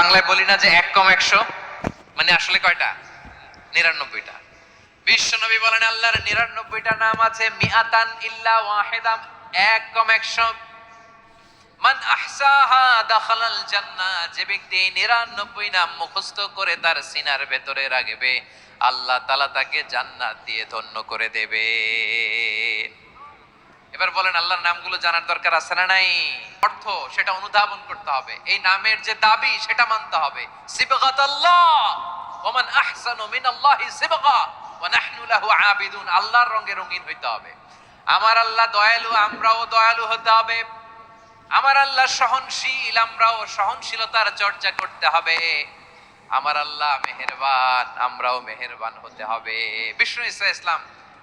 বাংলায় বলি না যে এক কম একশো মানে আসলে কয়টা? নিরানব্বইটা। বলেন, আল্লাহর নিরানব্বইটা নাম আছে, মিআতান ইল্লা ওয়াহিদাম এক কম একশো। মান আহসাহা যে ব্যক্তি এই নিরানব্বই নাম মুখস্থ করে তার সিনার ভেতরে রাখবে, আল্লাহ তাআলা তাকে জান্নাত দিয়ে ধন্য করে দেবে এবার বলেন, আল্লাহর নামগুলো জানার দরকার আছে না নাই? অর্থ, সেটা অনুধাবন করতে হবে। এই নামের যে দাবি, সেটা মানতে হবে। সিবগাতাল্লাহ ওমান আহসানু মিনাল্লাহি সিবগা, ওয়া নাহনু লাহু আবিদুন। আল্লাহর রঙে রঙিন হইতে হবে। আমার আল্লাহ দয়ালু, আমরাও দয়ালু হতে হবে। আমার আল্লাহ সহনশীল, আমরাও সহনশীলতার চর্চা করতে হবে। আমার আল্লাহ মেহেরবান, আমরাও মেহেরবান হতে হবে। বিষ্ণু ইসা ইসলাম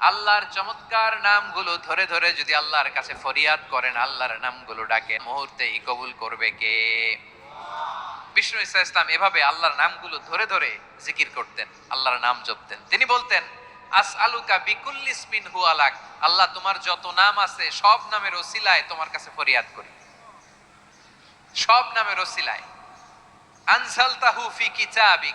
আল্লাহর চমৎকার নামগুলো ধরে ধরে যদি আল্লাহর কাছে ফরিয়াদ করেন, আল্লাহর নামগুলো ডাকে, মুহূর্তেই কবুল করবে কে? বিষ্ণু ইসা ইসলাম এভাবে আল্লাহর নামগুলো ধরে ধরে জিকির করতেন, আল্লাহর নাম জপতেন। তিনি বলতেন আস আলুকা বিকুল্লিসমিন হু আলাক আল্লাহ তোমার যত নাম আছে, সব নামের ওসিলায় তোমার কাছে ফরিয়াদ করি। সব নামের ওসিলায়। আনসালতাহু ফি কিতাবিক।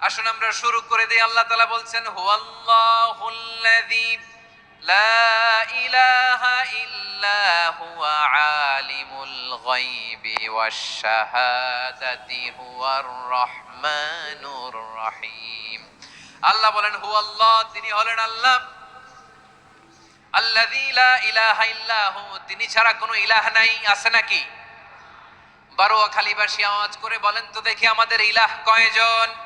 আসুন আমরা শুরু করে দিই। আল্লাহ তালা বলছেন, হুয়াল্লাহুল্লাযী লা ইলাহা ইল্লা হুয়া আলিমুল গায়বি ওয়াশ শাহাদাতি হুয়ার রহমানুর রহিম। আল্লাহ বলেন, হুয়াল্লাহ, তিনি হলেন আল্লাহ। আল্লাযী লা ইলাহা ইল্লা তিনি ছাড়া কোনো ইলাহ নাই, আছে নাকি? বারোয়া খালিবাসী আওয়াজ করে বলেন, তো দেখি আমাদের ইলাহ কয়জন?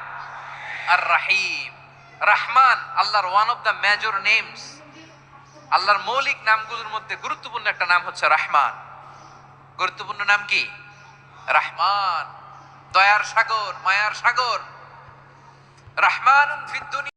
আর রাহিম রাহমান, আল্লাহর one of the major names আল্লাহর মৌলিক নামগুলোর মধ্যে গুরুত্বপূর্ণ একটা নাম হচ্ছে রাহমান। গুরুত্বপূর্ণ নাম কি? রাহমান, দয়ার সাগর, মায়ার সাগর। রাহমান ফিদ দুনিয়া।